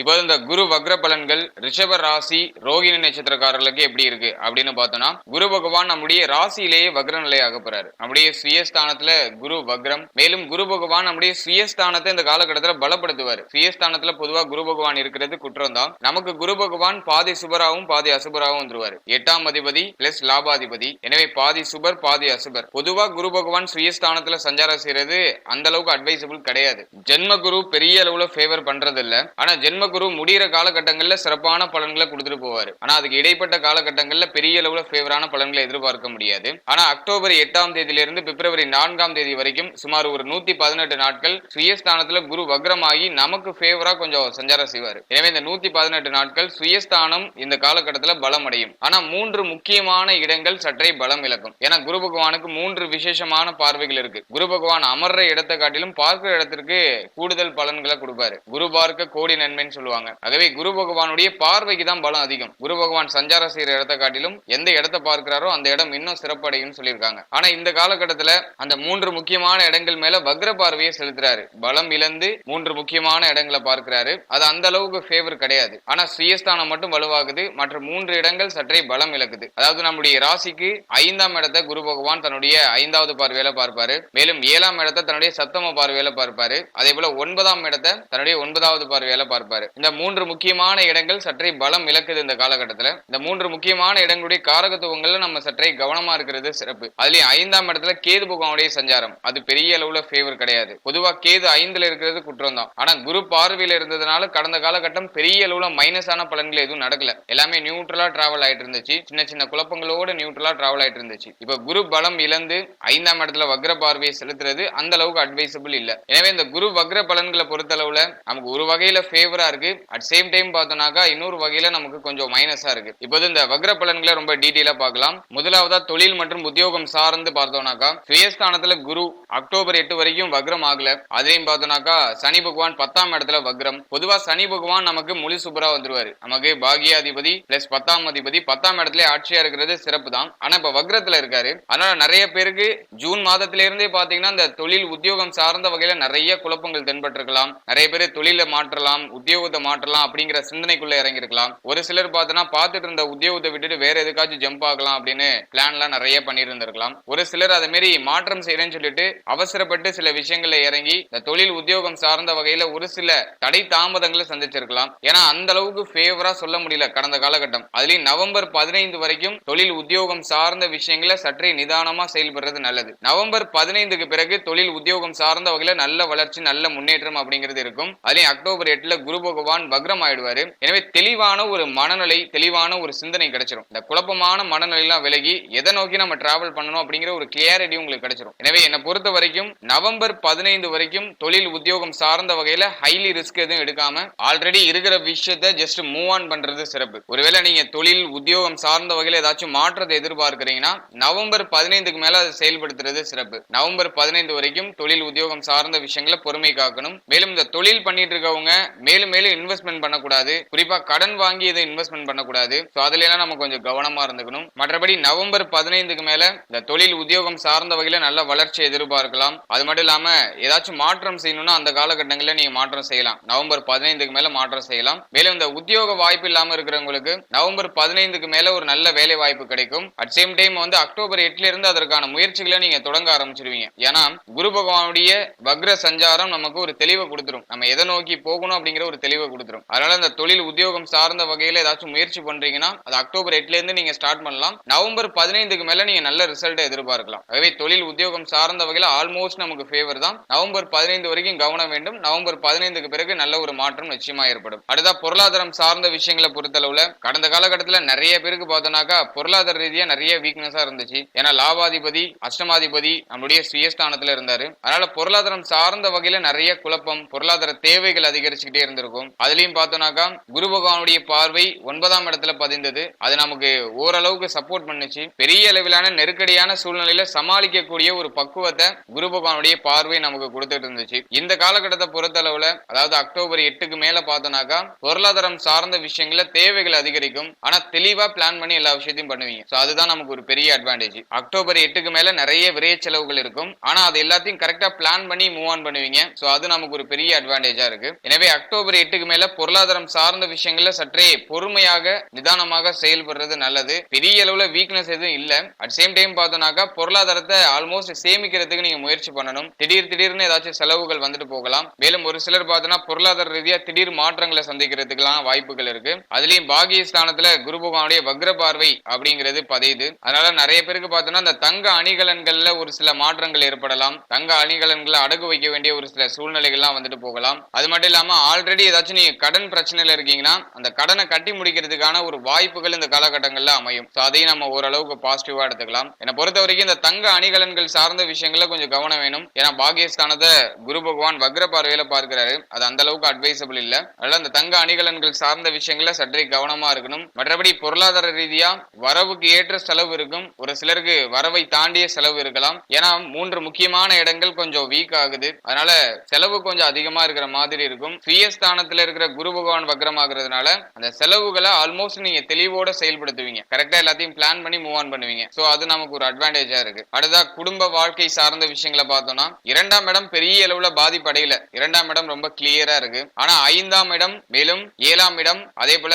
இப்போ இந்த குரு வக்ர பலன்கள் ரிஷப ராசி ரோகிணி நட்சத்திரக்காரர்களுக்கு எப்படி இருக்கு அப்படின்னு பார்த்தோம்னா குரு பகவான் நம்முடைய ராசியிலேயே வக்ர நிலையாக போறாரு. நம்முடைய சுயஸ்தானத்துல குரு வக்ரம் மேலும் குரு பகவான் நம்முடைய சுயஸ்தானத்தை இந்த காலகட்டத்தில் பலப்படுத்துவார். சுயஸ்தானத்துல பொதுவா குரு பகவான் இருக்கிறது குற்றம் தான் நமக்கு குரு பகவான் பாதி சுபராகவும் பாதி அசுபராகவும் வந்துருவாரு. எட்டாம் அதிபதி பிளஸ் லாபாதிபதி. எனவே பாதி சுபர் பாதி அசுபர். பொதுவா குரு பகவான் சுயஸ்தானத்துல சஞ்சாரம் செய்யறது அந்த அளவுக்கு அட்வைசபிள் கிடையாது. ஜென்ம குரு பெரிய அளவுல ஃபேவர் பண்றது இல்ல ஆனா ஜென்ம குரு முடிகிற காலகட்டங்களில் சிறப்பான பலன்களை கொடுத்துட்டு போவார். ஆனா அதுக்கு இடைப்பட்ட காலகட்டங்களில் பெரிய அளவுல ஃபேவரான பலன்களை எதிர்பார்க்க முடியாது. ஆனா அக்டோபர் எட்டாம் தேதியிலிருந்து பிப்ரவரி நான்காம் தேதி வரைக்கும் சுமார் ஒரு நூத்தி பதினெட்டு நாட்கள் சுயஸ்தானத்துல குரு வக்ரமாகி நமக்கு ஃபேவரா கொஞ்சம் சஞ்சாரம் செய்வார். எனவே இந்த நூத்தி பதினெட்டு நாட்கள் சுயஸ்தானம் இந்த காலகட்டத்துல பலம் அடையும். ஆனா மூன்று முக்கியமான இடங்கள் சற்றே பலம் இழக்கும். ஏன்னா குரு பகவானுக்கு மூன்று விசேஷமான பார்வைகள் இருக்கு. குரு பகவான் அமர்ற இடத்தை காட்டிலும் பார்க்கிற இடத்திற்கு கூடுதல் பலன்களை கொடுப்பாரு. குரு பார்க்க கோடி நன்மை அப்படின்னு சொல்லுவாங்க. ஆகவே குரு பகவானுடைய பார்வைக்கு தான் பலம் அதிகம். குரு பகவான் சஞ்சாரம் செய்யற இடத்தை காட்டிலும் எந்த இடத்தை பார்க்கிறாரோ அந்த இடம் இன்னும் சிறப்படையும் சொல்லியிருக்காங்க. ஆனா இந்த காலகட்டத்துல அந்த மூன்று முக்கியமான இடங்கள் மேல வக்ர பார்வையை செலுத்துறாரு. பலம் இழந்து மூன்று முக்கியமான இடங்களை பார்க்கிறாரு. அது அந்த அளவுக்கு ஃபேவர் கிடையாது. ஆனா சுயஸ்தானம் மட்டும் வலுவாகுது. மற்ற மூன்று இடங்கள் சற்றே பலம் இழக்குது. அதாவது நம்முடைய ராசிக்கு ஐந்தாம் இடத்தை குரு பகவான் தன்னுடைய ஐந்தாவது பார்வையில பார்ப்பாரு. மேலும் ஏழாம் இடத்தை தன்னுடைய சப்தம பார்வையில பார்ப்பாரு. அதே போல ஒன்பதாம் இடத்தை தன்னுடைய ஒன்பதாவது பார்வையில பார்ப்பாரு. சொல்றாரு. இந்த மூன்று முக்கியமான இடங்கள் சற்றே பலம் இழக்குது இந்த காலகட்டத்துல. இந்த மூன்று முக்கியமான இடங்களுடைய காரகத்துவங்கள்ல நம்ம சற்றே கவனமா இருக்கிறது சிறப்பு. அதுலயும் ஐந்தாம் இடத்துல கேது பகவானுடைய சஞ்சாரம். அது பெரிய அளவுல ஃபேவர் கிடையாது. பொதுவா கேது ஐந்துல இருக்கிறது குற்றம் தான் ஆனா குரு பார்வையில இருந்ததுனால கடந்த காலகட்டம் பெரிய அளவுல மைனஸான பலன்கள் எதுவும் நடக்கல. எல்லாமே நியூட்ரலா டிராவல் ஆயிட்டு இருந்துச்சு. சின்ன சின்ன குழப்பங்களோட நியூட்ரலா டிராவல் ஆயிட்டு இருந்துச்சு. இப்ப குரு பலம் இழந்து ஐந்தாம் இடத்துல வக்ர பார்வையை செலுத்துறது அந்த அளவுக்கு அட்வைசபிள் இல்ல. எனவே இந்த குரு வக்ர பலன்களை பொறுத்த அளவுல நமக்கு ஒரு வகையில ஃபேவரா இருக்கு. அட் சேம் டைம் பார்த்தோம்னாக்கா இன்னொரு வகையில நமக்கு கொஞ்சம் மைனஸா இருக்கு. இப்போது இந்த வக்ர பலன்களை ரொம்ப டீட்டெயிலா பார்க்கலாம். முதலாவதா தொழில் மற்றும் உத்தியோகம் சார்ந்து பார்த்தோம்னாக்கா சுயஸ்தானத்துல குரு அக்டோபர் எட்டு வரைக்கும் வக்ரம் ஆகல. அதையும் பார்த்தோம்னாக்கா சனி பகவான் பத்தாம் இடத்துல வக்ரம். பொதுவா சனி பகவான் நமக்கு முழு சூப்பரா வந்துருவாரு. நமக்கு பாகியாதிபதி பிளஸ் பத்தாம் அதிபதி. பத்தாம் இடத்துல ஆட்சியா இருக்கிறது சிறப்பு தான். ஆனா இப்ப வக்ரத்துல இருக்காரு. அதனால நிறைய பேருக்கு ஜூன் மாதத்தில இருந்தே பாத்தீங்கன்னா இந்த தொழில் உத்தியோகம் சார்ந்த வகையில நிறைய குழப்பங்கள் தென்பட்டிருக்கலாம். நிறைய பேர் தொழில மாற்றலாம் உத்தியோக உத்தியோகத்தை மாற்றலாம் அப்படிங்கிற சிந்தனைக்குள்ள இறங்கியிருக்கலாம். ஒரு சிலர் பார்த்தோன்னா பார்த்துட்டு இருந்த உத்தியோகத்தை விட்டுட்டு வேற எதுக்காச்சும் ஜம்ப் ஆகலாம் அப்படின்னு பிளான்லாம் நிறைய பண்ணியிருந்திருக்கலாம். ஒரு சிலர் அதே மாதிரி மாற்றம் செய்யறேன்னு சொல்லிட்டு அவசரப்பட்டு சில விஷயங்கள்ல இறங்கி இந்த தொழில் உத்தியோகம் சார்ந்த வகையில ஒரு சில தடை தாமதங்களை சந்திச்சிருக்கலாம். ஏன்னா அந்த அளவுக்கு ஃபேவரா சொல்ல முடியல கடந்த காலகட்டம். அதுலயும் நவம்பர் பதினைந்து வரைக்கும் தொழில் உத்தியோகம் சார்ந்த விஷயங்களை சற்றே நிதானமா செயல்படுறது நல்லது. நவம்பர் பதினைந்துக்கு பிறகு தொழில் உத்தியோகம் சார்ந்த வகையில நல்ல வளர்ச்சி நல்ல முன்னேற்றம் அப்படிங்கிறது இருக்கும். அதுலயும் அக்டோபர் எட்டுல குரு பகவான் வக்ரம் ஆயிடுவாரு எனவே தெளிவான ஒரு மனநிலை தெளிவான ஒரு சிந்தனை கிடைச்சிடும் இந்த குழப்பமான மனநிலையெல்லாம் விலகி எதை நோக்கி நம்ம டிராவல் பண்ணணும் அப்படிங்கிற ஒரு கிளியாரிட்டி உங்களுக்கு கிடைச்சிடும் எனவே என்னை பொறுத்த வரைக்கும் நவம்பர் பதினைந்து வரைக்கும் தொழில் உத்தியோகம் சார்ந்த வகையில ஹைலி ரிஸ்க் எதுவும் எடுக்காம ஆல்ரெடி இருக்கிற விஷயத்த ஜஸ்ட் மூவ் ஆன் பண்றது சிறப்பு. ஒருவேளை நீங்க தொழில் உத்தியோகம் சார்ந்த வகையில ஏதாச்சும் மாற்றத்தை எதிர்பார்க்கிறீங்கன்னா நவம்பர் பதினைந்துக்கு மேல அதை செயல்படுத்துறது சிறப்பு. நவம்பர் பதினைந்து வரைக்கும் தொழில் உத்தியோகம் சார்ந்த விஷயங்களை பொறுமை காக்கணும். மேலும் இந்த தொழில் பண்ணிட்டு இருக்கவங்க மேலும் மேலும் இன்வெஸ்ட்மெண்ட் பண்ணக்கூடாது. குறிப்பா கடன் வாங்கி இதை இன்வெஸ்ட்மெண்ட் பண்ணக்கூடாது. ஸோ அதுல எல்லாம் நம்ம கொஞ்சம் கவனமா இருந்துக்கணும். மற்றபடி நவம்பர் பதினைந்துக்கு மேல இந்த தொழில் உத்தியோகம் சார்ந்த வகையில நல்ல வளர்ச்சி எதிர்பார்க்கலாம். அது மட்டும் இல்லாம ஏதாச்சும் மாற்றம் செய்யணும்னா அந்த காலகட்டங்களில் நீங்க மாற்றம் செய்யலாம். நவம்பர் பதினைந்துக்கு மேல மாற்றம் செய்யலாம். மேலும் இந்த உத்தியோக வாய்ப்பு இல்லாம இருக்கிறவங்களுக்கு நவம்பர் பதினைந்துக்கு மேல ஒரு நல்ல வேலை வாய்ப்பு கிடைக்கும். அட் சேம் டைம் வந்து அக்டோபர் எட்டுல இருந்து அதற்கான முயற்சிகளை நீங்க தொடங்க ஆரம்பிச்சிருவீங்க. ஏன்னா குரு பகவானுடைய வக்ர சஞ்சாரம் நமக்கு ஒரு தெளிவை கொடுத்துரும். நம்ம எதை நோக்கி போகணும் அப்படிங்கிற ஒரு கொடுத்துரும். அதனால அந்த தொழில் உத்தியோகம் சார்ந்த வகையில ஏதாச்சும் முயற்சி பண்றீங்கன்னா அது அக்டோபர் எட்டுல இருந்து நீங்க ஸ்டார்ட் பண்ணலாம். நவம்பர் பதினைந்துக்கு மேல நீங்க நல்ல ரிசல்ட்டை எதிர்பார்க்கலாம். ஆகவே தொழில் உத்தியோகம் சார்ந்த வகையில ஆல்மோஸ்ட் நமக்கு ஃபேவர் தான். நவம்பர் பதினைந்து வரைக்கும் கவனம் வேண்டும். நவம்பர் பதினைந்துக்கு பிறகு நல்ல ஒரு மாற்றம் நிச்சயமா ஏற்படும். அடுத்தா பொருளாதாரம் சார்ந்த விஷயங்களை பொறுத்தளவுல கடந்த காலகட்டத்தில் நிறைய பேருக்கு பார்த்தோம்னாக்கா பொருளாதார ரீதியா நிறைய வீக்னஸா இருந்துச்சு. ஏன்னா லாபாதிபதி அஷ்டமாதிபதி நம்முடைய சுயஸ்தானத்துல இருந்தாரு. அதனால பொருளாதாரம் சார்ந்த வகையில நிறைய குழப்பம் பொருளாதார தேவைகள் அதிகரிச்சுக்கிட்டே இருந்திருக்கும். இருக்கும். அதுலயும் பார்த்தோம்னாக்கா குரு பகவானுடைய பார்வை ஒன்பதாம் இடத்துல பதிந்தது. அது நமக்கு ஓரளவுக்கு சப்போர்ட் பண்ணுச்சு. பெரிய அளவிலான நெருக்கடியான சூழ்நிலையில சமாளிக்கக்கூடிய ஒரு பக்குவத்தை குரு பகவானுடைய பார்வை நமக்கு கொடுத்துட்டு இருந்துச்சு. இந்த காலகட்டத்தை பொறுத்தளவுல அதாவது அக்டோபர் எட்டுக்கு மேல பார்த்தோம்னாக்கா பொருளாதாரம் சார்ந்த விஷயங்கள தேவைகள் அதிகரிக்கும். ஆனா தெளிவா பிளான் பண்ணி எல்லா விஷயத்தையும் பண்ணுவீங்க. சோ அதுதான் நமக்கு ஒரு பெரிய அட்வான்டேஜ் அக்டோபர் எட்டுக்கு மேல நிறைய விரைய செலவுகள் இருக்கும். ஆனா அது எல்லாத்தையும் கரெக்டா பிளான் பண்ணி மூவ் ஆன் பண்ணுவீங்க. சோ அது நமக்கு ஒரு பெரிய அட்வான்டேஜா இருக்கு. எனவே அக்டோபர் எட்டுக்கு மேல பொருளாதாரம் சார்ந்த விஷயங்கள்ல சற்றே பொறுமையாக நிதானமாக செயல்படுறது நல்லது. பெரிய அளவுல வீக்னஸ் எதுவும் இல்ல. அட் சேம் டைம் பார்த்தோம்னாக்கா பொருளாதாரத்தை ஆல்மோஸ்ட் சேமிக்கிறதுக்கு நீங்க முயற்சி பண்ணணும். திடீர் திடீர்னு ஏதாச்சும் செலவுகள் வந்துட்டு போகலாம். மேலும் ஒரு சிலர் பார்த்தோன்னா பொருளாதார ரீதியா திடீர் மாற்றங்களை சந்திக்கிறதுக்கெல்லாம் வாய்ப்புகள் இருக்கு. அதுலயும் பாகிய ஸ்தானத்துல குரு பகவானுடைய வக்ர பார்வை அப்படிங்கிறது பதையுது. அதனால நிறைய பேருக்கு பார்த்தோன்னா அந்த தங்க அணிகலன்கள்ல ஒரு சில மாற்றங்கள் ஏற்படலாம். தங்க அணிகலன்களை அடகு வைக்க வேண்டிய ஒரு சில சூழ்நிலைகள்லாம் வந்துட்டு போகலாம். அது மட்டும் இல்லாம ஆல்ரெடி ஏதாச்சும் நீங்க கடன் பிரச்சனையில இருக்கீங்கன்னா அந்த கடனை கட்டி முடிக்கிறதுக்கான ஒரு வாய்ப்புகள் இந்த காலகட்டங்கள்ல அமையும். ஸோ அதையும் நம்ம ஓரளவுக்கு பாசிட்டிவா எடுத்துக்கலாம். என்னை பொறுத்த வரைக்கும் இந்த தங்க அணிகலன்கள் சார்ந்த விஷயங்கள்ல கொஞ்சம் கவனம் வேணும். ஏன்னா பாகியஸ்தானத்தை குரு பகவான் வக்ர பார்வையில பார்க்கிறாரு. அது அந்த அளவுக்கு அட்வைசபிள் இல்ல. அதனால அந்த தங்க அணிகலன்கள் சார்ந்த விஷயங்கள்ல சற்றே கவனமா இருக்கணும். மற்றபடி பொருளாதார ரீதியா வரவுக்கு ஏற்ற செலவு இருக்கும். ஒரு சிலருக்கு வரவை தாண்டிய செலவு இருக்கலாம். ஏன்னா மூன்று முக்கியமான இடங்கள் கொஞ்சம் வீக் ஆகுது. அதனால செலவு கொஞ்சம் அதிகமா இருக்கிற மாதிரி இருக்கும். ஸ்தானத்துல இருக்கிற குரு பகவான் வக்ரமாகிறதுனால அந்த செலவுகளை ஆல்மோஸ்ட் நீங்க தெளிவோட செயல்படுத்துவீங்க. கரெக்டா எல்லாத்தையும் பிளான் பண்ணி மூவ் ஆன் பண்ணுவீங்க. சோ அது நமக்கு ஒரு அட்வான்டேஜா இருக்கு. அடுத்தா குடும்ப வாழ்க்கை சார்ந்த விஷயங்களை பார்த்தோம்னா இரண்டாம் இடம் பெரிய அளவுல பாதிப்படையில. இரண்டாம் இடம் ரொம்ப கிளியரா இருக்கு. ஆனா ஐந்தாம் இடம் மேலும் ஏழாம் இடம் அதே போல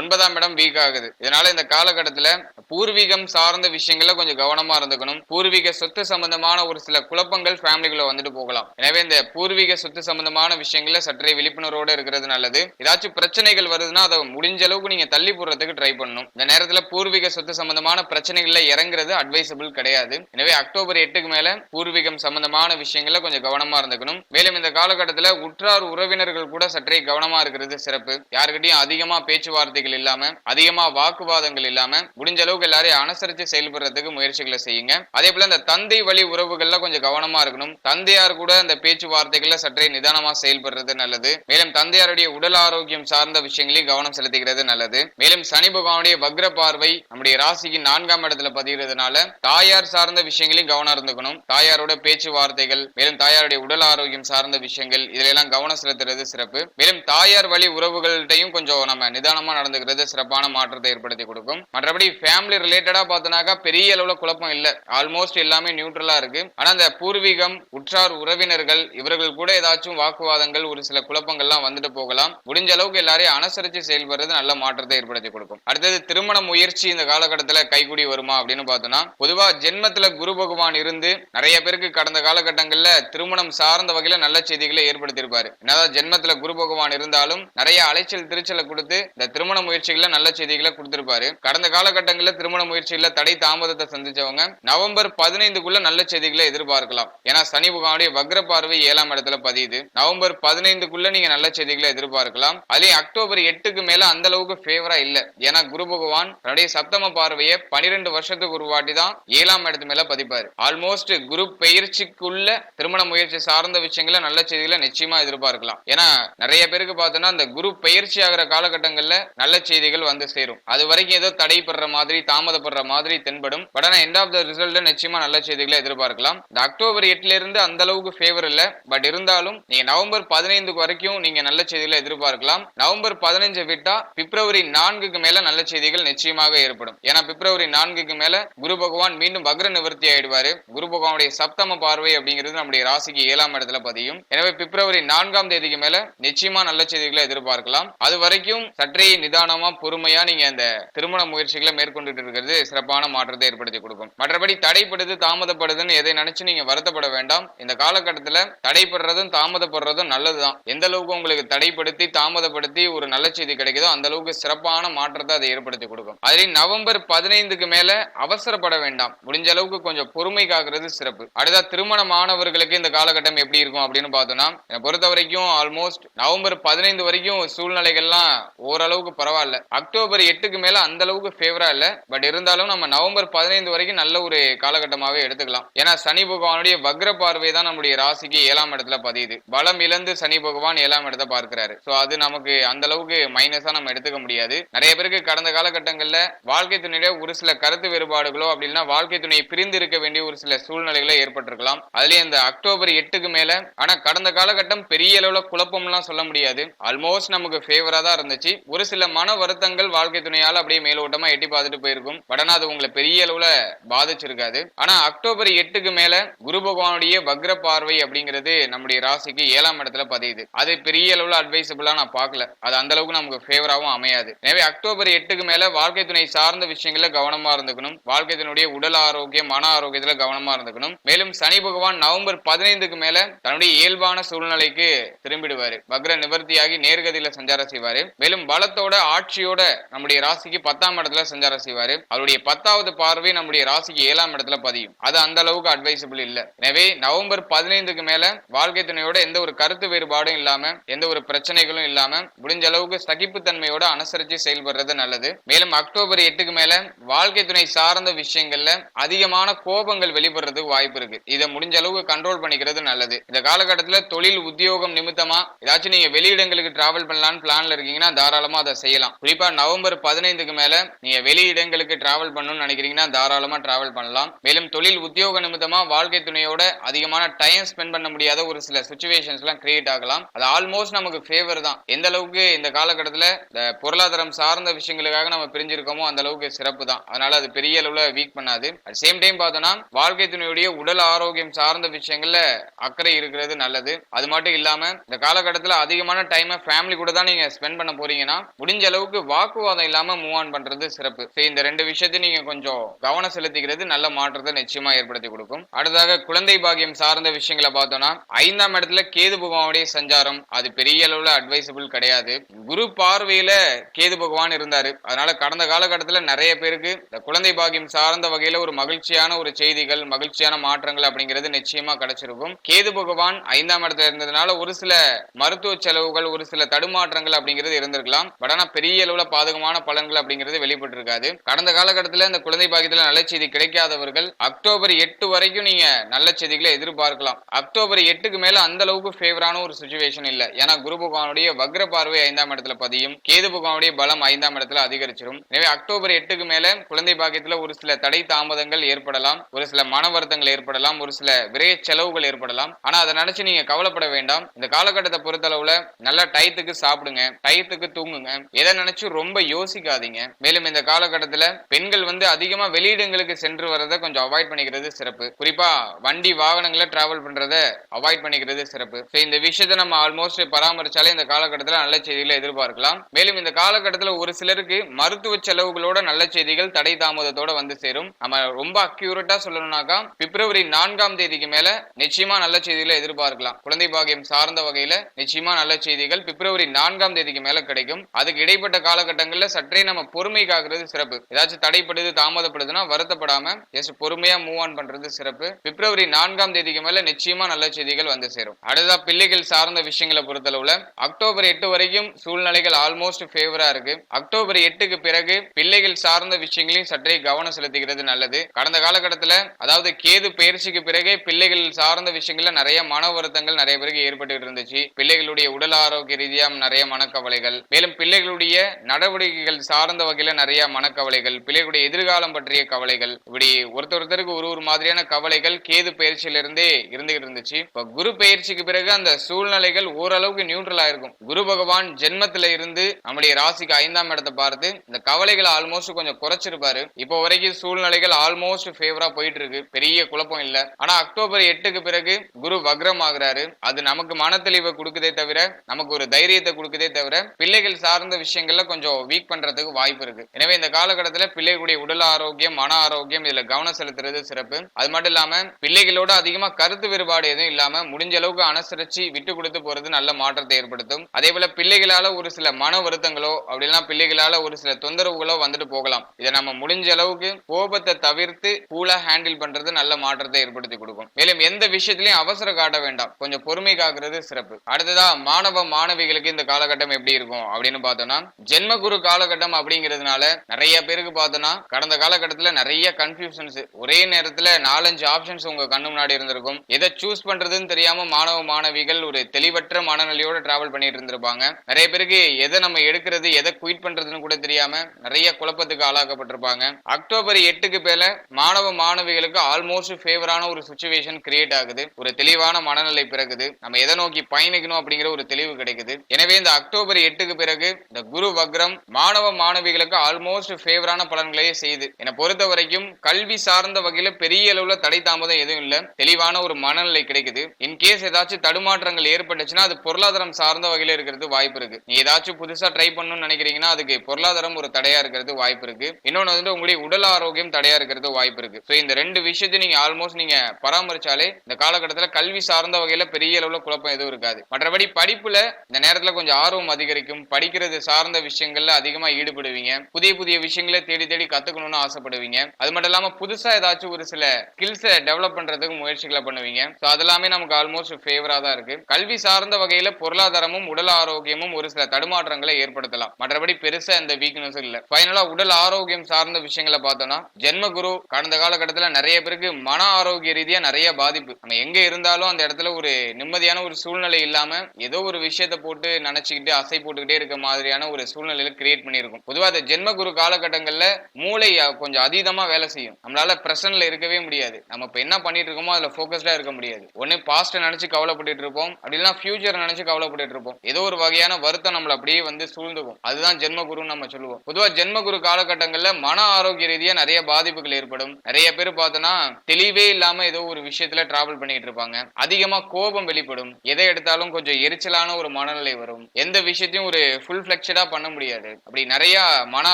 ஒன்பதாம் இடம் வீக் ஆகுது. இதனால இந்த காலகட்டத்துல பூர்வீகம் சார்ந்த விஷயங்கள்ல கொஞ்சம் கவனமா இருந்துக்கணும். பூர்வீக சொத்து சம்பந்தமான ஒரு சில குழப்பங்கள் ஃபேமிலிக்குள்ள வந்துட்டு போகலாம். எனவே இந்த பூர்வீக சொத்து சம்பந்தமான விஷயங்கள்ல சற்றே விழிப்புணர்வோட இருக்கிறது நல்லது. ஏதாச்சும் பிரச்சனைகள் வருதுன்னா அதை முடிஞ்ச அளவுக்கு நீங்க தள்ளி போடுறதுக்கு ட்ரை பண்ணணும். இந்த நேரத்துல பூர்வீக சொத்து சம்பந்தமான பிரச்சனைகள்ல இறங்குறது அட்வைசபிள் கிடையாது. எனவே அக்டோபர் எட்டுக்கு மேல பூர்வீகம் சம்பந்தமான விஷயங்கள்ல கொஞ்சம் கவனமா இருந்துக்கணும். மேலும் இந்த காலகட்டத்துல உற்றார் உறவினர்கள் கூட சற்றே கவனமா இருக்கிறது சிறப்பு. யாருக்கிட்டையும் அதிகமா பேச்சுவார்த்தைகள் இல்லாம அதிகமா வாக்குவாதங்கள் இல்லாம முடிஞ்ச அளவுக்கு எல்லாரையும் அனுசரிச்சு செயல்படுறதுக்கு முயற்சிகளை செய்யுங்க. அதே போல இந்த தந்தை வழி உறவுகள்ல கொஞ்சம் கவனமா இருக்கணும். தந்தையார் கூட இந்த பேச்சுவார்த்தைகள்ல சற்றே நிதானமா செயல்படுறது நல்லது. மேலும் தந்தை தந்தையாருடைய உடல் ஆரோக்கியம் சார்ந்த விஷயங்களையும் கவனம் செலுத்துகிறது நல்லது. மேலும் சனி பகவானுடைய வக்ர பார்வை நம்முடைய ராசிக்கு நான்காம் இடத்துல பதிகிறதுனால தாயார் சார்ந்த விஷயங்களையும் கவனம் இருந்துக்கணும். தாயாரோட பேச்சுவார்த்தைகள் மேலும் தாயாருடைய உடல் ஆரோக்கியம் சார்ந்த விஷயங்கள் இதுல எல்லாம் கவனம் செலுத்துறது சிறப்பு. மேலும் தாயார் வழி உறவுகள்கிட்டையும் கொஞ்சம் நம்ம நிதானமா நடந்துக்கிறது சிறப்பான மாற்றத்தை ஏற்படுத்தி கொடுக்கும். மற்றபடி ஃபேமிலி ரிலேட்டடா பார்த்தோன்னாக்கா பெரிய அளவுல குழப்பம் இல்ல. ஆல்மோஸ்ட் எல்லாமே நியூட்ரலா இருக்கு. ஆனா அந்த பூர்வீகம் உற்றார் உறவினர்கள் இவர்கள் கூட ஏதாச்சும் வாக்குவாதங்கள் ஒரு சில குழப்பங்கள்லாம் வந்துட்டு போகலாம். முடிஞ்ச அளவுக்கு எல்லாரையும் அனுசரிச்சு செயல்படுறது நல்ல மாற்றத்தை ஏற்படுத்தி கொடுக்கும். அடுத்தது திருமண முயற்சி இந்த காலகட்டத்துல கைகூடி வருமா அப்படின்னு பார்த்தோம்னா பொதுவா ஜென்மத்துல குரு பகவான் இருந்து நிறைய பேருக்கு கடந்த காலகட்டங்கள்ல திருமணம் சார்ந்த வகையில நல்ல செய்திகளை ஏற்படுத்தியிருப்பாரு. என்னதான் ஜென்மத்துல குரு பகவான் இருந்தாலும் நிறைய அலைச்சல் திருச்சலை கொடுத்து இந்த திருமண முயற்சிகளை நல்ல செய்திகளை கொடுத்திருப்பாரு. கடந்த காலகட்டங்களில் திருமண முயற்சியில தடை தாமதத்தை சந்திச்சவங்க நவம்பர் பதினைந்துக்குள்ள நல்ல செய்திகளை எதிர்பார்க்கலாம். ஏன்னா சனி பகவானுடைய வக்ர பார்வை ஏழாம் இடத்துல பதியுது. நவம்பர் பதினைந்துக்குள்ள நீங்க நல்ல செய்திகளை எதிர்பார்க்கலாம். அதே அக்டோபர் எட்டுக்கு மேல அந்த அளவுக்கு ஃபேவரா இல்ல. ஏன்னா குரு பகவான் தன்னுடைய சப்தம பார்வையை பனிரெண்டு வருஷத்துக்கு ஒரு வாட்டி தான் ஏழாம் இடத்து மேல பதிப்பாரு. ஆல்மோஸ்ட் குரு பயிற்சிக்குள்ள திருமண முயற்சி சார்ந்த விஷயங்களை நல்ல செய்திகளை நிச்சயமா எதிர்பார்க்கலாம். ஏன்னா நிறைய பேருக்கு பார்த்தோன்னா அந்த குரு பயிற்சி ஆகிற காலகட்டங்கள்ல நல்ல செய்திகள் வந்து சேரும். அது வரைக்கும் ஏதோ தடைப்படுற மாதிரி தாமதப்படுற மாதிரி தென்படும். பட் ஆனா எண்ட் ஆஃப் த ரிசல்ட் நிச்சயமா நல்ல செய்திகளை எதிர்பார்க்கலாம். இந்த அக்டோபர் எட்டுல இருந்து அந்த அளவுக்கு ஃபேவர் இல்ல. பட் இருந்தாலும் நீங்க நவம்பர் பதினைந்துக்கு வரைக்கும் நீங்க நல்ல நல்ல செய்திகளை எதிர்பார்க்கலாம். நவம்பர் பதினைஞ்சு விட்டா பிப்ரவரி நான்குக்கு மேல நல்ல செய்திகள் நிச்சயமாக ஏற்படும். ஏன்னா பிப்ரவரி நான்குக்கு மேல குரு பகவான் மீண்டும் வக்ர நிவர்த்தி ஆயிடுவாரு. குரு பகவானுடைய சப்தம பார்வை அப்படிங்கிறது நம்முடைய ராசிக்கு ஏழாம் இடத்துல பதியும். எனவே பிப்ரவரி நான்காம் தேதிக்கு மேல நிச்சயமா நல்ல செய்திகளை எதிர்பார்க்கலாம். அது வரைக்கும் சற்றே நிதானமா பொறுமையா நீங்க அந்த திருமண முயற்சிகளை மேற்கொண்டுட்டு இருக்கிறது சிறப்பான மாற்றத்தை ஏற்படுத்தி கொடுக்கும். மற்றபடி தடைப்படுது தாமதப்படுதுன்னு எதை நினைச்சு நீங்க வருத்தப்பட வேண்டாம். இந்த காலகட்டத்துல தடைப்படுறதும் தாமதப்படுறதும் நல்லதுதான். எந்த அளவுக்கு உங்களுக்கு தடைப்படுத்தி தாமதப்படுத்தி ஒரு நல்ல செய்தி கிடைக்குதோ அந்த அளவுக்கு சிறப்பான மாற்றத்தை அதை ஏற்படுத்தி கொடுக்கும். அதுலயும் நவம்பர் பதினைந்துக்கு மேல அவசரப்பட வேண்டாம். முடிஞ்ச அளவுக்கு கொஞ்சம் பொறுமை காக்குறது சிறப்பு. அடுத்தா திருமண மாணவர்களுக்கு இந்த காலகட்டம் எப்படி இருக்கும் அப்படின்னு பார்த்தோம்னா என்னை பொறுத்த வரைக்கும் ஆல்மோஸ்ட் நவம்பர் பதினைந்து வரைக்கும் சூழ்நிலைகள்லாம் ஓரளவுக்கு பரவாயில்ல. அக்டோபர் எட்டுக்கு மேல அந்த அளவுக்கு ஃபேவரா இல்ல. பட் இருந்தாலும் நம்ம நவம்பர் பதினைந்து வரைக்கும் நல்ல ஒரு காலகட்டமாவே எடுத்துக்கலாம். ஏன்னா சனி பகவானுடைய வக்ர பார்வை தான் நம்முடைய ராசிக்கு ஏழாம் இடத்துல பதியுது. பலம் இழந்து சனி பகவான் ஏழாம் இடத்தை பார்க்கிறாரு. சோ அது நமக்கு அந்த அளவுக்கு மைனஸா நம்ம எடுத்துக்க முடியாது. நிறைய பேருக்கு கடந்த காலகட்டங்கள்ல வாழ்க்கை துணையில ஒரு சில கருத்து வேறுபாடுகளோ அப்படின்னா வாழ்க்கை துணையை பிரிந்து இருக்க வேண்டிய ஒரு சில சூழ்நிலைகளோ ஏற்பட்டிருக்கலாம். அதுலயும் இந்த அக்டோபர் எட்டுக்கு மேல ஆனா கடந்த காலகட்டம் பெரிய அளவுல குழப்பம்லாம் சொல்ல முடியாது. ஆல்மோஸ்ட் நமக்கு ஃபேவரா தான் இருந்துச்சு. ஒரு சில மன வருத்தங்கள் வாழ்க்கை துணையால அப்படியே மேலோட்டமா எட்டி பார்த்துட்டு போயிருக்கும். பட் ஆனா அது உங்களை பெரிய அளவுல பாதிச்சிருக்காது. ஆனா அக்டோபர் எட்டுக்கு மேல குரு பகவானுடைய வக்ர பார்வை அப்படிங்கிறது நம்முடைய ராசிக்கு ஏழாம் இடத்துல பதியுது. அது பெரிய அளவுல அட்வைசபிளா நான் பார்க்கல. அது அந்த அளவுக்கு நமக்கு ஃபேவராகவும் அமையாது. எனவே அக்டோபர் எட்டுக்கு மேல வாழ்க்கை துணை சார்ந்த விஷயங்கள்ல கவனமா இருந்துக்கணும். வாழ்க்கை துணையுடைய உடல் ஆரோக்கியம் மன ஆரோக்கியத்துல கவனமா இருந்துக்கணும். மேலும் சனி பகவான் நவம்பர் பதினைந்துக்கு மேல தன்னுடைய இயல்பான சூழ்நிலைக்கு திரும்பிடுவாரு. வக்ர நிவர்த்தியாகி நேர்கதியில சஞ்சாரம் செய்வாரு. மேலும் பலத்தோட ஆட்சியோட நம்முடைய ராசிக்கு பத்தாம் இடத்துல சஞ்சாரம் செய்வாரு. அவருடைய பத்தாவது பார்வை நம்முடைய ராசிக்கு ஏழாம் இடத்துல பதியும். அது அந்த அளவுக்கு அட்வைசபிள் இல்ல. எனவே நவம்பர் பதினைந்துக்கு மேல வாழ்க்கை துணையோட எந்த ஒரு கருத்து வேறுபாடும் இல்லாம எந்த ஒரு பிரச்சனைகளும் இல்லாம முடிஞ்ச அளவுக்கு சகிப்புத்தன்மையோட அனுசரிச்சு செயல்படுறது நல்லது. மேலும் அக்டோபர் எட்டுக்கு மேல வாழ்க்கை துணை சார்ந்த விஷயங்கள்ல அதிகமான கோபங்கள் வெளிப்படுறது வாய்ப்பு இருக்கு. இதை முடிஞ்ச அளவுக்கு கண்ட்ரோல் பண்ணிக்கிறது நல்லது. இந்த காலகட்டத்துல தொழில் உத்தியோகம் நிமித்தமா ஏதாச்சும் நீங்க வெளியிடங்களுக்கு டிராவல் பண்ணலாம்னு பிளான்ல இருக்கீங்கன்னா தாராளமா அதை செய்யலாம். குறிப்பா நவம்பர் பதினைந்துக்கு மேல நீங்க வெளியிடங்களுக்கு டிராவல் பண்ணணும்னு நினைக்கிறீங்கன்னா தாராளமா டிராவல் பண்ணலாம். மேலும் தொழில் உத்தியோக நிமித்தமா வாழ்க்கை துணையோட அதிகமான டைம் ஸ்பெண்ட் பண்ண முடியாத ஒரு சில சுச்சுவேஷன்ஸ் எல்லாம் கிரியேட் ஆகலாம். அது ஆல்மோஸ்ட் நமக்கு ஃபேவர் தான். எந்த அளவுக்கு இந்த காலகட்டத்தில் இந்த பொருளாதாரம் சார்ந்த விஷயங்களுக்காக நம்ம பிரிஞ்சிருக்கோமோ அந்த அளவுக்கு சிறப்பு தான். அதனால அது பெரிய அளவில் வீக் பண்ணாது. அட் சேம் டைம் பார்த்தோம்னா வாழ்க்கை துணையுடைய உடல் ஆரோக்கியம் சார்ந்த விஷயங்கள்ல அக்கறை இருக்கிறது நல்லது. அது மட்டும் இல்லாம இந்த காலகட்டத்தில் அதிகமான டைமை ஃபேமிலி கூட தான் நீங்க ஸ்பெண்ட் பண்ண போறீங்கன்னா முடிஞ்ச அளவுக்கு வாக்குவாதம் இல்லாம மூவ் ஆன் பண்றது சிறப்பு. இந்த ரெண்டு விஷயத்தையும் நீங்க கொஞ்சம் கவனம் செலுத்திக்கிறது நல்ல மாற்றத்தை நிச்சயமா ஏற்படுத்தி கொடுக்கும். அடுத்ததாக குழந்தை பாக்கியம் சார்ந்த விஷயங்களை பார்த்தோம்னா ஐந்தாம் இடத்துல கேது பகவானுடைய சஞ்சாரம் அது பெரிய அளவுல அட்வைசபிள் கிடையாது. குரு பார்வையில கேது பகவான் இருந்தாரு. அதனால கடந்த காலகட்டத்துல நிறைய பேருக்கு இந்த குழந்தை பாக்கியம் சார்ந்த வகையில ஒரு மகிழ்ச்சியான ஒரு செய்திகள் மகிழ்ச்சியான மாற்றங்கள் அப்படிங்கிறது நிச்சயமா கிடைச்சிருக்கும். கேது பகவான் ஐந்தாம் இடத்துல இருந்ததுனால ஒரு சில மருத்துவ செலவுகள் ஒரு சில தடுமாற்றங்கள் அப்படிங்கிறது இருந்திருக்கலாம். பட் ஆனா பெரிய அளவுல பாதகமான பலன்கள் அப்படிங்கிறது வெளிப்பட்டு இருக்காது கடந்த காலகட்டத்துல இந்த குழந்தை பாக்கியத்துல நல்ல செய்தி கிடைக்காதவர்கள் அக்டோபர் எட்டு வரைக்கும் நீங்க நல்ல செய்திகளை எதிர்பார்க்கலாம். அக்டோபர் எட்டுக்கு மேல அந்த அளவுக்கு ஃபேவரான ஒரு சுச்சுவேஷன் இல்ல. ஏன்னா குரு பகவானுடைய வக்ர பார்வை ஐந்தாம் இடத்துல பதியும். கேது பகவானுடைய பலம் ஐந்தாம் இடத்துல அதிகரிச்சிடும் எனவே அக்டோபர் எட்டுக்கு மேல குழந்தை பாக்கியத்துல ஒரு சில தடை தாமதங்கள் ஏற்படலாம். ஒரு சில மன வருத்தங்கள் ஏற்படலாம். ஒரு சில விரைய செலவுகள் ஏற்படலாம். ஆனா அதை நினைச்சு நீங்க கவலைப்பட வேண்டாம். இந்த காலகட்டத்தை பொறுத்தளவுல நல்லா டயத்துக்கு சாப்பிடுங்க. டயத்துக்கு தூங்குங்க. எதை நினைச்சு ரொம்ப யோசிக்காதீங்க. மேலும் இந்த காலகட்டத்துல பெண்கள் வந்து அதிகமா வெளியிடங்களுக்கு சென்று வரதை கொஞ்சம் அவாய்ட் பண்ணிக்கிறது சிறப்பு. குறிப்பா வண்டி வாகனங்களை டிராவல் பண்றதை அவாய்ட் பண்ணிக்கிறது சிறப்பு. இந்த விஷயத்தை நம்ம ஆல்மோஸ்ட் பராமரிச்சாலே இந்த காலகட்டத்தில் நல்ல செய்திகளை எதிர்பார்க்கலாம். மேலும் இந்த காலகட்டத்தில் ஒரு சிலருக்கு மருத்துவ செலவுகளோட நல்ல செய்திகள் தடை தாமதத்தோட வந்து சேரும். நம்ம ரொம்ப அக்யூரேட்டா சொல்லணும்னாக்கா பிப்ரவரி நான்காம் தேதிக்கு மேல நிச்சயமா நல்ல செய்திகளை எதிர்பார்க்கலாம். குழந்தை பாகியம் சார்ந்த வகையில நிச்சயமா நல்ல செய்திகள் பிப்ரவரி நான்காம் தேதிக்கு மேல கிடைக்கும். அதுக்கு இடைப்பட்ட காலகட்டங்களில் சற்றே நம்ம பொறுமை காக்குறது சிறப்பு. ஏதாச்சும் தடைப்படுது தாமதப்படுதுன்னா வருத்தப்படாம எஸ் பொறுமையா மூவ் ஆன் பண்றது சிறப்பு. பிப்ரவரி நான்காம் தேதிக்கு மேல நிச்சயமா நல்ல செய்திகள் வந்து சேரும். அடுத்ததா பிள்ளைகள் சார்ந்த விஷயங்களை அளவுல. அக்டோபர் எட்டு வரைக்கும் சூழ்நிலைகள் ஆல்மோஸ்ட் ஃபேவரா இருக்கு. அக்டோபர் எட்டுக்கு பிறகு பிள்ளைகள் சார்ந்த விஷயங்களையும் சற்றே கவனம் செலுத்துகிறது நல்லது. கடந்த காலகட்டத்தில் அதாவது கேது பயிற்சிக்கு பிறகே பிள்ளைகள் சார்ந்த விஷயங்கள்ல நிறைய மன வருத்தங்கள் நிறைய பேருக்கு ஏற்பட்டு இருந்துச்சு. பிள்ளைகளுடைய உடல் ஆரோக்கிய ரீதியா நிறைய மனக்கவலைகள். மேலும் பிள்ளைகளுடைய நடவடிக்கைகள் சார்ந்த வகையில நிறைய மனக்கவலைகள். பிள்ளைகளுடைய எதிர்காலம் பற்றிய கவலைகள். இப்படி ஒருத்தர் ஒருத்தருக்கு ஒரு ஒரு மாதிரியான கவலைகள் கேது பயிற்சியிலிருந்தே இருந்துகிட்டு இருந்துச்சு. இப்ப குரு பயிற்சிக்கு பிறகு அந்த சூழ்நிலைகள் ஓரளவுக்கு நியூட்ரலா இருக்கும் குரு பகவான் ஜென்மத்துல இருந்து நம்முடைய ராசிக்கு ஐந்தாம் இடத்தை பார்த்து இந்த கவலைகளை ஆல்மோஸ்ட் கொஞ்சம் குறைச்சிருப்பாரு. இப்போ வரைக்கும் சூழ்நிலைகள் ஆல்மோஸ்ட் ஃபேவரா போயிட்டு இருக்கு பெரிய குழப்பம் இல்ல. ஆனா அக்டோபர் எட்டுக்கு பிறகு குரு வக்ரம் ஆகுறாரு. அது நமக்கு மன தெளிவை கொடுக்குதே தவிர நமக்கு ஒரு தைரியத்தை கொடுக்குதே தவிர பிள்ளைகள் சார்ந்த விஷயங்கள்ல கொஞ்சம் வீக் பண்றதுக்கு வாய்ப்பு இருக்கு. எனவே இந்த காலகட்டத்துல பிள்ளைகளுடைய உடல் ஆரோக்கியம் மன ஆரோக்கியம் இதுல கவனம் செலுத்துறது சிறப்பு. அது மட்டும் இல்லாம பிள்ளைகளோட அதிகமா கருத்து வேறுபாடு எதுவும் இல்லாம முடிஞ்ச அளவுக்கு அனுசரிச்சு விட்டு கொடுத்து போறது நல்ல மாற்றம் மாற்றத்தை ஏற்படுத்தும். அதே போல பிள்ளைகளால ஒரு சில மன வருத்தங்களோ அப்படின்னா பிள்ளைகளால ஒரு சில தொந்தரவுகளோ வந்துட்டு போகலாம். இதை நம்ம முடிஞ்ச அளவுக்கு கோபத்தை தவிர்த்து கூலா ஹேண்டில் பண்றது நல்ல மாற்றத்தை ஏற்படுத்தி கொடுக்கும். மேலும் எந்த விஷயத்திலையும் அவசரம் காட்ட வேண்டாம். கொஞ்சம் பொறுமை காக்குறது சிறப்பு. அடுத்ததா மாணவ மாணவிகளுக்கு இந்த காலகட்டம் எப்படி இருக்கும் அப்படின்னு பார்த்தோம்னா ஜென்மகுரு காலகட்டம் அப்படிங்கிறதுனால நிறைய பேருக்கு பார்த்தோம்னா கடந்த காலகட்டத்துல நிறைய கன்ஃபியூஷன்ஸ் ஒரே நேரத்துல நாலஞ்சு ஆப்ஷன்ஸ் உங்க கண்ணு முன்னாடி இருந்திருக்கும். எதை சூஸ் பண்றதுன்னு தெரியாம மாணவ மாணவிகள் ஒரு தெளிவற்ற மனநிலையோட மனநிலையோட டிராவல் பண்ணிட்டு இருந்திருப்பாங்க. நிறைய பேருக்கு எதை நம்ம எடுக்கிறது எதை குயிட் பண்றதுன்னு கூட தெரியாம நிறைய குழப்பத்துக்கு ஆளாக்கப்பட்டிருப்பாங்க. அக்டோபர் எட்டுக்கு பேல மாணவ மாணவிகளுக்கு ஆல்மோஸ்ட் ஃபேவரான ஒரு சுச்சுவேஷன் கிரியேட் ஆகுது. ஒரு தெளிவான மனநிலை பிறகுது நம்ம எதை நோக்கி பயணிக்கணும் அப்படிங்கிற ஒரு தெளிவு கிடைக்குது. எனவே இந்த அக்டோபர் எட்டுக்கு பிறகு இந்த குரு வக்ரம் மாணவ மாணவிகளுக்கு ஆல்மோஸ்ட் ஃபேவரான பலன்களையே செய்யுது என்னை பொறுத்த வரைக்கும் கல்வி சார்ந்த வகையில பெரிய அளவுல தடை தாமதம் எதுவும் இல்ல. தெளிவான ஒரு மனநிலை கிடைக்குது. இன்கேஸ் ஏதாச்சும் தடுமாற்றங்கள் ஏற்பட்டுச்சுன்னா அது பொருளாதாரம் சார்ந்த வகையில இருக்கிறது வாய்ப்பு இருக்கு. நீ ஏதாச்சும் புதுசா ட்ரை பண்ணணும்னு நினைக்கிறீங்கன்னா அதுக்கு பொருளாதாரம் ஒரு தடையா இருக்கிறது வாய்ப்பு இருக்கு. இன்னொன்னு வந்து உங்களுடைய உடல் ஆரோக்கியம் தடையா இருக்கிறது வாய்ப்பு இருக்கு. ஸோ இந்த ரெண்டு விஷயத்தையும் நீங்க ஆல்மோஸ்ட் நீங்க பராமரிச்சாலே இந்த காலகட்டத்துல கல்வி சார்ந்த வகையில பெரிய அளவுல குழப்பம் எதுவும் இருக்காது. மற்றபடி படிப்புல இந்த நேரத்துல கொஞ்சம் ஆர்வம் அதிகரிக்கும். படிக்கிறது சார்ந்த விஷயங்கள்ல அதிகமா ஈடுபடுவீங்க. புதிய புதிய விஷயங்களை தேடி தேடி கத்துக்கணும்னு ஆசைப்படுவீங்க. அது மட்டும் இல்லாம புதுசா ஏதாச்சும் ஒரு சில ஸ்கில்ஸை டெவலப் பண்றதுக்கு முயற்சிகளை பண்ணுவீங்க. ஸோ அதெல்லாமே நமக்கு ஆல்மோஸ்ட் ஃபேவரா தான் இருக்கு. கல்வி சார்ந்த வகையில பொருளாதாரமும் உடல் ஆரோக்கியமும் ஒரு சில தடுமாற்றங்களை ஏற்படுத்தலாம். மற்றபடி பெருசா எந்த வீக்னஸ் இல்ல. ஃபைனலா உடல் ஆரோக்கியம் சார்ந்த விஷயங்களை பார்த்தோம்னா ஜென்ம குரு கடந்த காலகட்டத்துல நிறைய பேருக்கு மன ஆரோக்கிய ரீதியா நிறைய பாதிப்பு. நம்ம எங்க இருந்தாலும் அந்த இடத்துல ஒரு நிம்மதியான ஒரு சூழ்நிலை இல்லாம ஏதோ ஒரு விஷயத்தை போட்டு நினைச்சுக்கிட்டு அசை போட்டுக்கிட்டே இருக்க மாதிரியான ஒரு சூழ்நிலையில கிரியேட் பண்ணியிருக்கும். பொதுவா அந்த ஜென்ம குரு காலகட்டங்கள்ல மூளை கொஞ்சம் அதீதமா வேலை செய்யும். நம்மளால பிரசன்ல இருக்கவே முடியாது. நம்ம இப்ப என்ன பண்ணிட்டு இருக்கோமோ அதுல போக்கஸ்டா இருக்க முடியாது. ஒன்னு பாஸ்ட் நினைச்சு கவலைப்பட்டு இருப்போம். அப்படின்னா ஃபியூச்சர் நினைச்சு கவலைப்பட்டு இருப்போம் ஏதோ ஒரு வகையான வருத்தம் நம்மள அப்படியே வந்து சூழ்ந்துக்கும். அதுதான் ஜென்மகுருன்னு நம்ம சொல்லுவோம். பொதுவா ஜென்மகுரு காலகட்டங்கள்ல மன ஆரோக்கிய ரீதியா நிறைய பாதிப்புகள் ஏற்படும். நிறைய பேர் பார்த்தோன்னா தெளிவே இல்லாம ஏதோ ஒரு விஷயத்துல டிராவல் பண்ணிட்டு இருப்பாங்க அதிகமா கோபம் வெளிப்படும். எதை எடுத்தாலும் கொஞ்சம் எரிச்சலான ஒரு மனநிலை வரும். எந்த விஷயத்தையும் ஒரு ஃபுல் ஃபிளெக்ஷடா பண்ண முடியாது. அப்படி நிறைய மன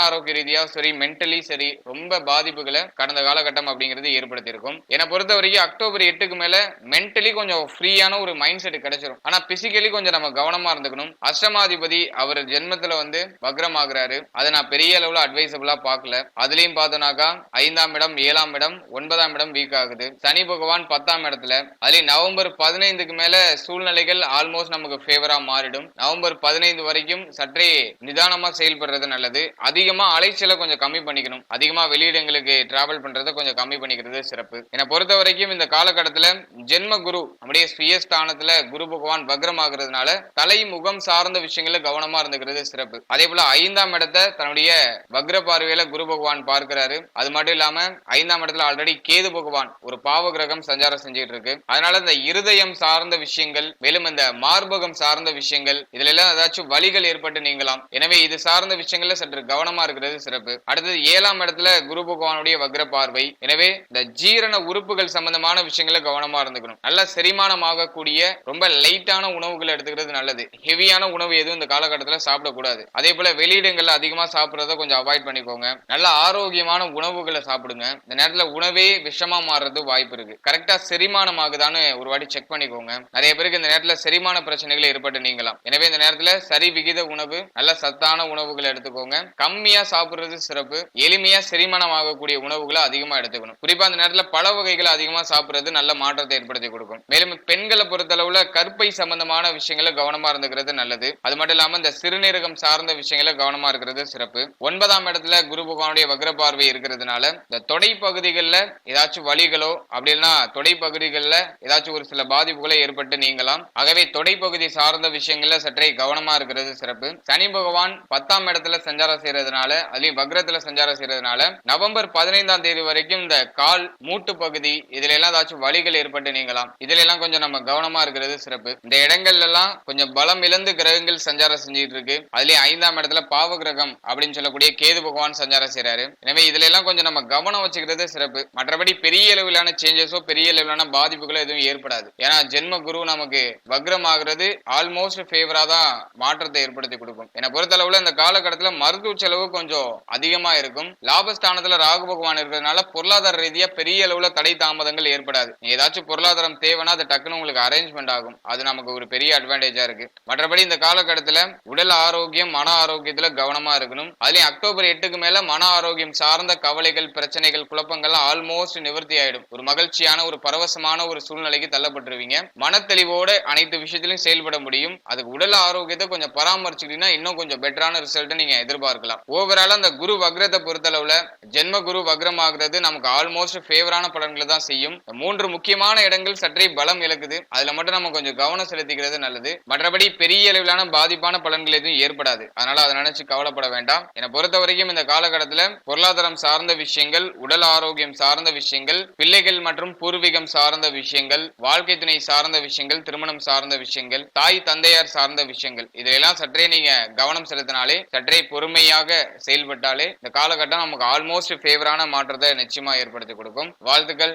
ஆரோக்கிய ரீதியா சரி மென்டலி சரி ரொம்ப பாதிப்புகளை கடந்த காலகட்டம் அப்படிங்கிறது ஏற்படுத்தியிருக்கும். என்னை பொறுத்த வரைக்கும் அக்டோபர் எட்டுக்கு மேல மென்டலி கொஞ்சம் ஃப்ரீயான ஒரு மைண்ட் செட் கிடைச்சிடும் ஆனா பிசிக்கலி கொஞ்சம் நம்ம கவனமா இருந்துக்கணும். அஷ்டமாதிபதி அவர் ஜென்மத்துல வந்து வக்ரம் ஆகுறாரு அதை நான் பெரிய அளவுல அட்வைசபிளா பார்க்கல. அதுலயும் பார்த்தோம்னாக்கா ஐந்தாம் இடம் ஏழாம் இடம் ஒன்பதாம் இடம் வீக் ஆகுது. சனி பகவான் பத்தாம் இடத்துல. அதுலயும் நவம்பர் பதினைந்துக்கு மேல சூழ்நிலைகள் ஆல்மோஸ்ட் நமக்கு ஃபேவரா மாறிடும். நவம்பர் பதினைந்து வரைக்கும் சற்றே நிதானமா செயல்படுறது நல்லது. அதிகமா அலைச்சலை கொஞ்சம் கம்மி பண்ணிக்கணும். அதிகமா வெளியிடங்களுக்கு டிராவல் பண்றதை கொஞ்சம் கம்மி பண்ணிக்கிறது சிறப்பு. என்னை பொறுத்த வரைக்கும் இந்த காலகட்டத்துல ஜென்ம குரு நம்முடைய சுயஸ்தானத்துல குரு பகவான் வக்ரம் இருக்கிறதுனால தலை முகம் சார்ந்த விஷயங்கள கவனமா இருந்துக்கிறது சிறப்பு. அதே போல ஐந்தாம் இடத்தை தன்னுடைய வக்ர பார்வையில குரு பகவான் பார்க்கிறாரு. அது மட்டும் இல்லாம ஐந்தாம் இடத்துல ஆல்ரெடி கேது பகவான் ஒரு பாவ கிரகம் சஞ்சாரம் செஞ்சுட்டு இருக்கு. அதனால இந்த இருதயம் சார்ந்த விஷயங்கள் மேலும் இந்த மார்பகம் சார்ந்த விஷயங்கள் இதுல எல்லாம் ஏதாச்சும் வலிகள் ஏற்பட்டு நீங்கலாம். எனவே இது சார்ந்த விஷயங்கள்ல சற்று கவனமா இருக்கிறது சிறப்பு. அடுத்தது ஏழாம் இடத்துல குரு பகவானுடைய வக்ர பார்வை. எனவே இந்த ஜீரண உறுப்புகள் சம்பந்தமான விஷயங்கள கவனமா இருந்துக்கணும். நல்ல செரிமானம் ஆகக்கூடிய ரொம்ப லைட்டான உணவுகள் எடுத்துக்கிறது நல்லது. ஹெவியான உணவு எதுவும் இந்த காலகட்டத்தில் சாப்பிடக்கூடாது. அதே போல வெளியிடங்கள்ல அதிகமா சாப்பிட்றத கொஞ்சம் அவாய்ட் பண்ணிக்கோங்க. நல்ல ஆரோக்கியமான உணவுகளை சாப்பிடுங்க. இந்த நேரத்தில் உணவே விஷமா மாறுறது வாய்ப்பு இருக்கு. கரெக்டா செரிமானம் ஆகுதான்னு ஒரு வாட்டி செக் பண்ணிக்கோங்க. நிறைய பேருக்கு இந்த நேரத்தில் செரிமான பிரச்சனைகள் ஏற்பட்டு நீங்களாம் எனவே இந்த நேரத்தில் சரி விகித உணவு நல்ல சத்தான உணவுகளை எடுத்துக்கோங்க. கம்மியா சாப்பிடுறது சிறப்பு. எளிமையா செரிமானம் ஆகக்கூடிய உணவுகளை அதிகமா எடுத்துக்கணும். குறிப்பா அந்த நேரத்தில் பல வகைகளை அதிகமா சாப்பிடுறது நல்ல மாற்றத்தை ஏற்படுத்தி கொடுக்கும். மேலும் பெண்களை பொறுத்தளவுல கற்பை சம்பந்தமான விஷயங்களை கவனமா இருந்துக்கிறது நல்லது. அது மட்டும் இல்லாம இந்த சிறுநீரகம் சார்ந்த விஷயங்களை கவனமா இருக்கிறது சிறப்பு. ஒன்பதாம் இடத்துல குரு பகவானுடைய வக்ர பார்வை இருக்கிறதுனால இந்த தொடை பகுதிகளில் ஏதாச்சும் வலிகளோ அப்படி இல்லைன்னா தொடை பகுதிகளில் ஏதாச்சும் ஒரு சில பாதிப்புகளை ஏற்பட்டு நீங்கலாம். ஆகவே தொடை பகுதி சார்ந்த விஷயங்கள்ல சற்றே கவனமா இருக்கிறது சிறப்பு. சனி பகவான் பத்தாம் இடத்துல சஞ்சாரம் செய்யறதுனால அதுலயும் வக்ரத்துல சஞ்சாரம் செய்யறதுனால நவம்பர் பதினைந்தாம் தேதி வரைக்கும் இந்த கால் மூட்டு பகுதி இதுல எல்லாம் ஏதாச்சும் வலிகள் ஏற்பட்டு நீங்கலாம். இதுல எல்லாம் கொஞ்சம் நம்ம கவனமா இருக்கிறது சிறப்பு. இந்த இடங்கள்ல எல்லாம் கொஞ்சம் பலம் இழந்து கிரகங்கள் சஞ்சாரம் செஞ்சுட்டு இருக்கு அதுலயே ஐந்தாம் இடத்துல பாவ கிரகம் அப்படின்னு சொல்லக்கூடிய கேது பகவான் சஞ்சாரம் செய்யறாரு எனவே இதுல எல்லாம் கொஞ்சம் நம்ம கவனம் வச்சுக்கிறது சிறப்பு. மற்றபடி பெரிய அளவிலான சேஞ்சஸோ பெரிய அளவிலான பாதிப்புகளோ எதுவும் ஏற்படாது. ஏன்னா ஜென்ம குரு நமக்கு வக்ரம் ஆகுறது ஆல்மோஸ்ட் ஃபேவரா தான் மாற்றத்தை ஏற்படுத்தி கொடுக்கும். என்னை பொறுத்தளவுல இந்த காலகட்டத்தில் மருத்துவ செலவு கொஞ்சம் அதிகமா இருக்கும். லாபஸ்தானத்துல ராகு பகவான் இருக்கிறதுனால பொருளாதார ரீதியா பெரிய அளவுல தடை தாமதங்கள் ஏற்படாது. ஏதாச்சும் பொருளாதாரம் தேவைன்னா அது டக்குன்னு உங்களுக்கு அரேஞ்ச்மெண்ட் ஆகும். அது நமக்கு ஒரு பெரிய அட்வான்டேஜா இருக்கு. மற்றபடி இந்த காலகட்டத்துல உடல் ஆரோக்கியம் மன ஆரோக்கியத்துல கவனமா இருக்கணும். அதுலயும் அக்டோபர் எட்டுக்கு மேல மன ஆரோக்கியம் சார்ந்த கவலைகள் பிரச்சனைகள் குழப்பங்கள் ஆல்மோஸ்ட் நிவர்த்தி ஆயிடும். ஒரு மகிழ்ச்சியான ஒரு பரவசமான ஒரு சூழ்நிலைக்கு தள்ளப்பட்டுருவீங்க. மனத்தெளிவோட அனைத்து விஷயத்திலும் செயல்பட முடியும். அதுக்கு உடல் ஆரோக்கியத்தை கொஞ்சம் பராமரிச்சுக்கிட்டீங்கன்னா இன்னும் கொஞ்சம் பெட்டரான ரிசல்ட் நீங்க எதிர்பார்க்கலாம். ஓவரால அந்த குரு வக்ரத்தை பொறுத்தளவுல ஜென்ம குரு வக்ரம் ஆகுறது நமக்கு ஆல்மோஸ்ட் ஃபேவரான பலன்களை தான் செய்யும். மூன்று முக்கியமான இடங்கள் சற்றே பலம் இழக்குது. அதுல மட்டும் நம்ம கொஞ்சம் கவனம் செலுத்திக்கிறது நல்லது. வருது மற்றபடி பெரிய அளவிலான பாதிப்பான பலன்கள் எதுவும் ஏற்படாது. அதனால அதை நினைச்சு கவலைப்பட வேண்டாம். என்னை பொறுத்த வரைக்கும் இந்த காலகட்டத்துல பொருளாதாரம் சார்ந்த விஷயங்கள் உடல் ஆரோக்கியம் சார்ந்த விஷயங்கள் பிள்ளைகள் மற்றும் பூர்வீகம் சார்ந்த விஷயங்கள் வாழ்க்கை துணை சார்ந்த விஷயங்கள் திருமணம் சார்ந்த விஷயங்கள் தாய் தந்தையார் சார்ந்த விஷயங்கள். இதையெல்லாம் சற்றே நீங்க கவனம் செலுத்தினாலே சற்றே பொறுமையாக செயல்பட்டாலே இந்த காலகட்டம் நமக்கு ஆல்மோஸ்ட் ஃபேவரான மாற்றத்தை நிச்சயமா ஏற்படுத்தி கொடுக்கும். வாழ்த்துக்கள்.